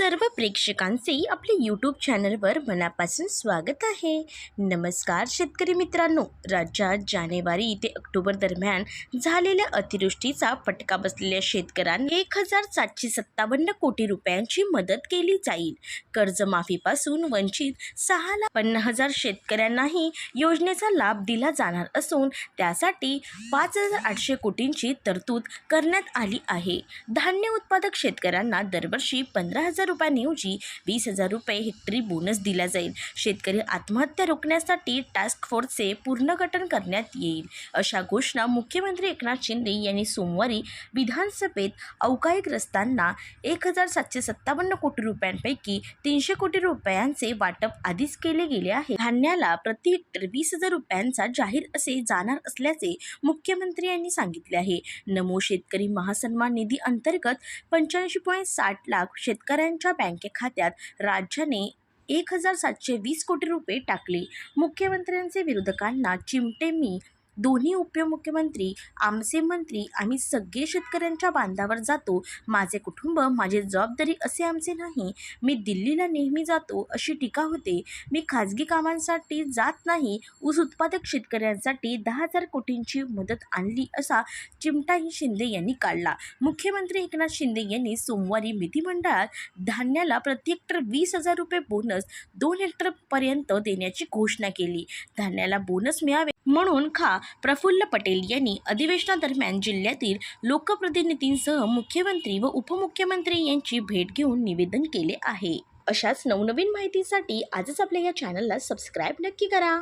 सर्व प्रेक्षकांचे आपले यूट्यूब चॅनलवर मनापासून स्वागत आहे. नमस्कार शेतकरी मित्रांनो. राज्यात जानेवारी ते ऑक्टोबर दरम्यान झालेल्या अतिवृष्टीचा फटका बसलेल्या शेतकऱ्यांना एक हजार सातशे सत्तावन्न कोटी रुपयांची मदत केली जाईल. कर्जमाफीपासून वंचित सहा लाख पन्नास हजार शेतकऱ्यांनाही योजनेचा लाभ दिला जाणार असून त्यासाठी पाच हजार आठशे कोटींची तरतूद करण्यात आली आहे. धान्य उत्पादक शेतकऱ्यांना दरवर्षी पंधरा हजार रुपयांऐवजी वीस हजार रुपये हेक्टरी बोनस दिला जाईल. शेतकरी आत्महत्या रोखण्यासाठी टास्क फोर्सचे पुनर्गठन करण्यात येईल. अशा घोषणा मुख्यमंत्री एकनाथ शिंदे यांनी सोमवारी विधानसभेत अवकाळीग्रस्तांना एक हजार सातशे सत्तावन्न कोटी रुपयांपैकी तीनशे कोटी रुपयांचे वाटप आधीच केले गेले आहे. धान्याला प्रति हेक्टर वीस हजार रुपयांचा जाहीर असे जाणार असल्याचे मुख्यमंत्री यांनी सांगितले आहे. नमो शेतकरी महासन्मान निधी अंतर्गत पंच्याऐंशी पॉईंट साठ लाख शेतकऱ्यांच्या बँके खात्यात राज्याने एक हजार सातशे वीस कोटी रुपये टाकले. मुख्यमंत्र्यांचे विरोधकांना चिमटे मी दोन्ही उपमुख्यमंत्री आमचे मंत्री आम्ही सगळे शेतकऱ्यांच्या बांधावर जातो. माझे कुटुंब माझी जबाबदारी असे आमचे नाही. मी दिल्लीला नेहमी जातो अशी टीका होते. मी खाजगी कामांसाठी जात नाही. ऊस उत्पादक शेतकऱ्यांसाठी दहा हजार कोटींची मदत आणली असा चिमटाही शिंदे यांनी काढला. मुख्यमंत्री एकनाथ शिंदे यांनी सोमवारी विधिमंडळात धान्याला प्रति हेक्टर वीस हजार रुपये बोनस दोन हेक्टरपर्यंत देण्याची घोषणा केली. धान्याला बोनस मिळावे म्हणून खा प्रफुल्ल पटेल यांनी अधिवेशनादरम्यान जिल्ह्यातील लोकप्रतिनिधींसह मुख्यमंत्री व उपमुख्यमंत्री यांची भेट घेऊन निवेदन केले आहे. अशाच नवनवीन माहितीसाठी आजच आपल्या या चॅनलला सबस्क्राईब नक्की करा.